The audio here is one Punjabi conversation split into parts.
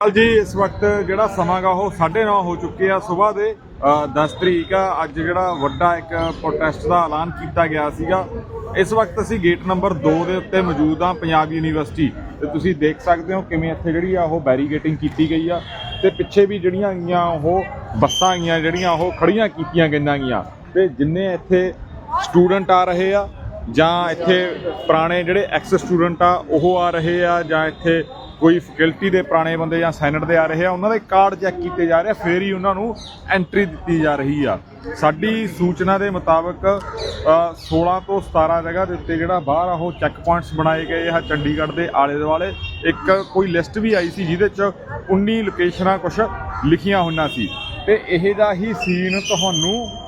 ਹਾਲ ਜੀ ਇਸ ਵਕਤ ਜਿਹੜਾ ਸਮਾਂ ਗਾ ਉਹ 9:30 ਹੋ ਚੁੱਕੇ ਆ। ਸਵੇਰ ਦੇ ਅ, 10 ਤਰੀਕ ਆ। ਅੱਜ ਜਿਹੜਾ ਵੱਡਾ ਇੱਕ ਪ੍ਰੋਟੈਸਟ ਦਾ ਐਲਾਨ ਕੀਤਾ ਗਿਆ ਸੀਗਾ। ਇਸ ਵਕਤ ਅਸੀਂ ਗੇਟ ਨੰਬਰ 2 ਦੇ ਉੱਤੇ ਮੌਜੂਦ ਆ ਪੰਜਾਬ ਯੂਨੀਵਰਸਿਟੀ। ਤੇ ਤੁਸੀਂ ਦੇਖ ਸਕਦੇ ਹੋ ਕਿਵੇਂ ਇੱਥੇ ਜਿਹੜੀ ਆ ਉਹ ਬੈਰੀਗੇਟਿੰਗ ਕੀਤੀ ਗਈ ਆ। ਤੇ ਪਿੱਛੇ ਵੀ ਜਿਹੜੀਆਂ ਗਈਆਂ ਉਹ ਬੱਸਾਂ ਗਈਆਂ ਜਿਹੜੀਆਂ ਉਹ ਖੜੀਆਂ ਕੀਤੀਆਂ ਗਈਆਂ ਗਈਆਂ। ਤੇ ਜਿੰਨੇ ਇੱਥੇ ਸਟੂਡੈਂਟ ਆ ਰਹੇ ਆ ਜਾਂ ਇੱਥੇ ਪੁਰਾਣੇ ਜਿਹੜੇ ਐਕਸ ਸਟੂਡੈਂਟ ਆ ਉਹ ਆ ਰਹੇ ਆ ਜਾਂ ਇੱਥੇ ਕੋਈ ਫੈਕਲਟੀ ਦੇ ਪੁਰਾਣੇ ਬੰਦੇ ਜਾਂ ਸੈਨੇਟ ਦੇ ਆ ਰਹੇ ਆ ਉਹਨਾਂ ਦੇ ਕਾਰਡ ਚੈੱਕ ਕੀਤੇ ਜਾ ਰਹੇ ਆ ਫੇਰ ਹੀ ਉਹਨਾਂ ਨੂੰ ਐਂਟਰੀ ਦਿੱਤੀ ਜਾ ਰਹੀ ਆ। ਸਾਡੀ ਸੂਚਨਾ ਦੇ ਮੁਤਾਬਕ ਅ, 16 ਤੋਂ 17 ਜਗ੍ਹਾ ਦੇ ਉੱਤੇ ਜਿਹੜਾ ਬਾਹਰ ਆ ਉਹ ਚੈੱਕ ਪੁਆਇੰਟਸ ਬਣਾਏ ਗਏ ਆ ਚੰਡੀਗੜ੍ਹ ਦੇ ਆਲੇ ਦੁਆਲੇ। ਇੱਕ ਕੋਈ ਲਿਸਟ ਵੀ ਆਈ ਸੀ ਜਿਹਦੇ ਚ 19 ਲੋਕੇਸ਼ਨਾਂ ਕੁਝ ਲਿਖੀਆਂ ਹੋਈਆਂ ਸੀ। ਤੇ ਇਹ ਦਾ ਹੀ ਸੀਨ ਤੁਹਾਨੂੰ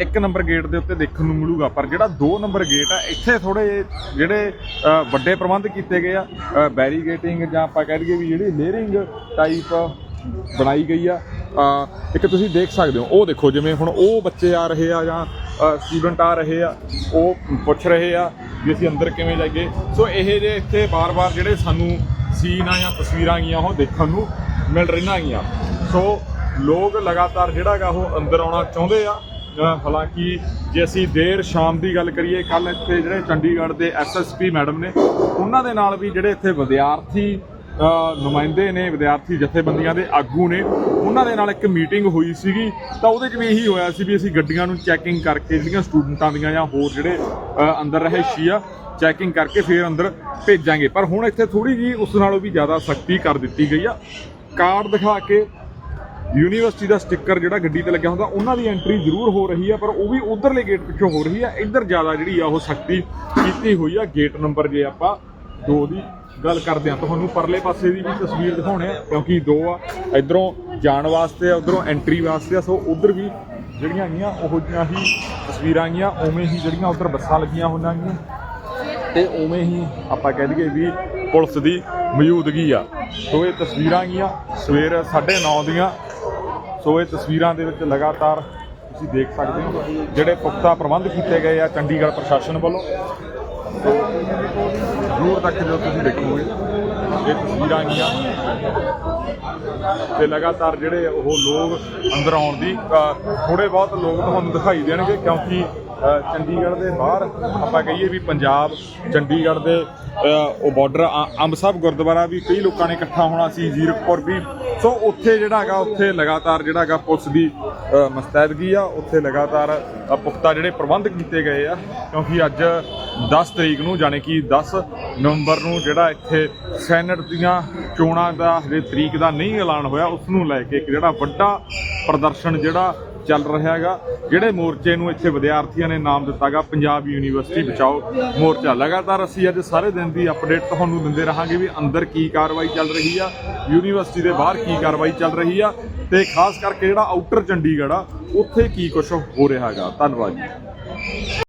ਇੱਕ ਨੰਬਰ ਗੇਟ ਦੇ ਉੱਤੇ ਦੇਖਣ ਨੂੰ ਮਿਲੂਗਾ, ਪਰ ਜਿਹੜਾ 2 ਨੰਬਰ ਗੇਟ ਆ, ਇੱਥੇ ਥੋੜੇ ਜਿਹੜੇ ਵੱਡੇ ਪ੍ਰਬੰਧ ਕੀਤੇ ਗਏ ਆ ਬੈਰੀਗੇਟਿੰਗ ਜਾਂ ਆਪਾਂ ਕਹਿ ਦਈਏ ਵੀ ਜਿਹੜੀ ਲੇਅਰਿੰਗ ਟਾਈਪ ਬਣਾਈ ਗਈ ਆ ਇੱਕ ਤੁਸੀਂ ਦੇਖ ਸਕਦੇ ਹੋ, ਉਹ ਦੇਖੋ ਜਿਵੇਂ ਹੁਣ ਉਹ ਬੱਚੇ ਆ ਰਹੇ ਆ ਜਾਂ ਸਟੂਡੈਂਟ ਆ ਰਹੇ ਆ, ਉਹ ਪੁੱਛ ਰਹੇ ਆ ਵੀ ਅਸੀਂ ਅੰਦਰ ਕਿਵੇਂ ਜਾਈਏ। ਸੋ ਇਹ ਜੇ ਇੱਥੇ ਬਾਰ-ਬਾਰ ਜਿਹੜੇ ਸਾਨੂੰ ਸੀਨ ਆ ਜਾਂ ਤਸਵੀਰਾਂ ਗਈਆਂ ਉਹ ਦੇਖਣ ਨੂੰ ਮਿਲ ਰਹੀਆਂ ਗਈਆਂ ਸੋ ਲੋਕ ਲਗਾਤਾਰ ਜਿਹੜਾ ਗਾ ਉਹ ਅੰਦਰ ਆਉਣਾ ਚਾਹੁੰਦੇ ਆ ਹਾਲਾਂਕਿ ਜੇ ਅਸੀਂ ਦੇਰ ਸ਼ਾਮ ਦੀ ਗੱਲ ਕਰੀਏ ਕੱਲ ਇੱਥੇ ਜਿਹੜੇ ਚੰਡੀਗੜ੍ਹ ਦੇ ਐਸਐਸਪੀ ਮੈਡਮ ਨੇ, ਉਹਨਾਂ ਦੇ ਨਾਲ ਵੀ ਜਿਹੜੇ ਇੱਥੇ ਵਿਦਿਆਰਥੀ ਨੁਮਾਇੰਦੇ ਨੇ, ਵਿਦਿਆਰਥੀ ਜਥੇਬੰਦੀਆਂ ਦੇ ਆਗੂ ਨੇ, ਉਹਨਾਂ ਦੇ ਨਾਲ ਇੱਕ ਮੀਟਿੰਗ ਹੋਈ ਸੀਗੀ। ਤਾਂ ਉਹਦੇ 'ਚ ਵੀ ਇਹੀ ਹੋਇਆ ਸੀ ਵੀ ਅਸੀਂ ਗੱਡੀਆਂ ਨੂੰ ਚੈਕਿੰਗ ਕਰਕੇ, ਜਿਹੜੀਆਂ ਸਟੂਡੈਂਟਾਂ ਦੀਆਂ ਜਾਂ ਹੋਰ ਜਿਹੜੇ ਅੰਦਰ ਰਹਿਸ਼ੀ ਆ ਚੈਕਿੰਗ ਕਰਕੇ ਫਿਰ ਅੰਦਰ ਭੇਜਾਂਗੇ। ਪਰ ਹੁਣ ਇੱਥੇ ਥੋੜੀ ਜੀ ਉਸ ਨਾਲੋਂ ਵੀ ਜ਼ਿਆਦਾ ਸਖਤੀ ਕਰ ਦਿੱਤੀ ਗਈ ਆ। ਕਾਰਡ ਦਿਖਾ ਕੇ ਯੂਨੀਵਰਸਿਟੀ ਦਾ ਸਟicker ਜਿਹੜਾ ਗੱਡੀ ਤੇ ਲੱਗਿਆ ਹੁੰਦਾ, ਉਹਨਾਂ ਦੀ ਐਂਟਰੀ ਜ਼ਰੂਰ ਹੋ ਰਹੀ ਹੈ ਪਰ ਉਹ ਵੀ ਉਧਰਲੇ ਗੇਟ ਪਿੱਛੋਂ ਹੋ ਰਹੀ ਹੈ ਇੱਧਰ ਜ਼ਿਆਦਾ ਜਿਹੜੀ ਆ, ਉਹ ਸਖਤੀ ਕੀਤੀ ਹੋਈ ਆ ਗੇਟ ਨੰਬਰ ਜੇ ਆਪਾਂ 2 ਦੀ ਗੱਲ ਕਰਦੇ ਆ। ਤੁਹਾਨੂੰ ਪਰਲੇ ਪਾਸੇ ਦੀ ਵੀ ਤਸਵੀਰ ਦਿਖਾਉਣੇ ਆ, ਕਿਉਂਕਿ ਦੋ ਆ, ਇਧਰੋਂ ਜਾਣ ਵਾਸਤੇ ਆ, ਉਧਰੋਂ ਐਂਟਰੀ ਵਾਸਤੇ ਆ, ਸੋ ਉਧਰ ਵੀ ਜਿਹੜੀਆਂ ਹੈਗੀਆਂ ਉਹ ਜਿਹੀਆਂ ਹੀ ਤਸਵੀਰਾਂ ਆਈਆਂ, ਉਵੇਂ ਹੀ ਜਿਹੜੀਆਂ ਉਧਰ ਬੱਸਾਂ ਲੱਗੀਆਂ ਹੋਈਆਂ ਗੀਆਂ ਤੇ ਉਵੇਂ ਹੀ ਆਪਾਂ ਕਹਿ ਦਈਏ ਵੀ ਪੁਲਿਸ ਦੀ ਮੌਜੂਦਗੀ ਆ। ਸੋ ਇਹ ਤਸਵੀਰਾਂ ਗੀਆਂ ਸਵੇਰ 9:30 ਦੀਆਂ ਸੋ ਇਹ ਤਸਵੀਰਾਂ ਦੇ ਵਿੱਚ ਲਗਾਤਾਰ ਤੁਸੀਂ ਦੇਖ ਸਕਦੇ ਹੋ ਜਿਹੜੇ ਪੁਖਤਾ ਪ੍ਰਬੰਧ ਕੀਤੇ ਗਏ ਆ ਚੰਡੀਗੜ੍ਹ ਪ੍ਰਸ਼ਾਸਨ ਵੱਲੋਂ। ਸੋ ਦੂਰ ਤੱਕ ਜਦੋਂ ਤੁਸੀਂ ਦੇਖੋਗੇ, ਇਹ ਤਸਵੀਰਾਂ ਗੀਆਂ ਤੇ ਲਗਾਤਾਰ ਜਿਹੜੇ ਉਹ ਲੋਕ ਅੰਦਰ ਆਉਣ ਦੀ ਥੋੜੇ ਬਹੁਤ ਲੋਕ ਤੁਹਾਨੂੰ ਦਿਖਾਈ ਦੇਣਗੇ ਕਿਉਂਕਿ ਚੰਡੀਗੜ੍ਹ ਦੇ ਬਾਹਰ ਆਪਾਂ ਕਹੀਏ ਵੀ ਪੰਜਾਬ ਚੰਡੀਗੜ੍ਹ ਦੇ ਅ, ਉਹ ਬਾਰਡਰ ਅੰਬ ਸਾਹਿਬ ਗੁਰਦੁਆਰਾ ਵੀ ਕਈ ਲੋਕਾਂ ਨੇ ਇਕੱਠਾ ਹੋਣਾ ਸੀ ਜ਼ੀਰਕਪੁਰ ਵੀ। ਸੋ ਉੱਥੇ ਜਿਹੜਾ ਹੈਗਾ ਉੱਥੇ ਲਗਾਤਾਰ ਜਿਹੜਾ ਹੈਗਾ ਪੁਲਿਸ ਦੀ ਅ, ਮੁਸਤੈਦਗੀ ਆ ਉੱਥੇ ਲਗਾਤਾਰ ਪੁਖਤਾ ਜਿਹੜੇ ਪ੍ਰਬੰਧ ਕੀਤੇ ਗਏ ਆ ਕਿਉਂਕਿ ਅੱਜ 10 ਤਰੀਕ ਨੂੰ ਜਾਣੀ ਕਿ 10 ਨਵੰਬਰ ਨੂੰ ਜਿਹੜਾ ਇੱਥੇ ਸੈਨੇਟ ਦੀਆਂ ਚੋਣਾਂ ਦਾ ਹਜੇ ਤਰੀਕ ਦਾ ਨਹੀਂ ਐਲਾਨ ਹੋਇਆ ਉਸ ਨੂੰ ਲੈ ਕੇ ਇੱਕ ਜਿਹੜਾ ਵੱਡਾ ਪ੍ਰਦਰਸ਼ਨ ਜਿਹੜਾ ਚੱਲ ਰਿਹਾ ਹੈਗਾ, ਜਿਹੜੇ ਮੋਰਚੇ ਨੂੰ ਇੱਥੇ ਵਿਦਿਆਰਥੀਆਂ ਨੇ ਨਾਮ ਦਿੱਤਾਗਾ, ਪੰਜਾਬ ਯੂਨੀਵਰਸਿਟੀ ਬਚਾਓ ਮੋਰਚਾ। ਲਗਾਤਾਰ ਅਸੀਂ ਅੱਜ ਸਾਰੇ ਦਿਨ ਦੀ ਅਪਡੇਟ ਤੁਹਾਨੂੰ ਦਿੰਦੇ ਰਹਾਂਗੇ ਵੀ ਅੰਦਰ ਕੀ ਕਾਰਵਾਈ ਚੱਲ ਰਹੀ ਆ, ਯੂਨੀਵਰਸਿਟੀ ਦੇ ਬਾਹਰ ਕੀ ਕਾਰਵਾਈ ਚੱਲ ਰਹੀ ਆ, ਤੇ ਖਾਸ ਕਰਕੇ ਜਿਹੜਾ ਆਊਟਰ ਚੰਡੀਗੜ੍ਹ ਆ, ਉੱਥੇ ਕੀ ਕੁਝ ਹੋ ਰਿਹਾ ਹੈਗਾ। ਧੰਨਵਾਦ ਜੀ।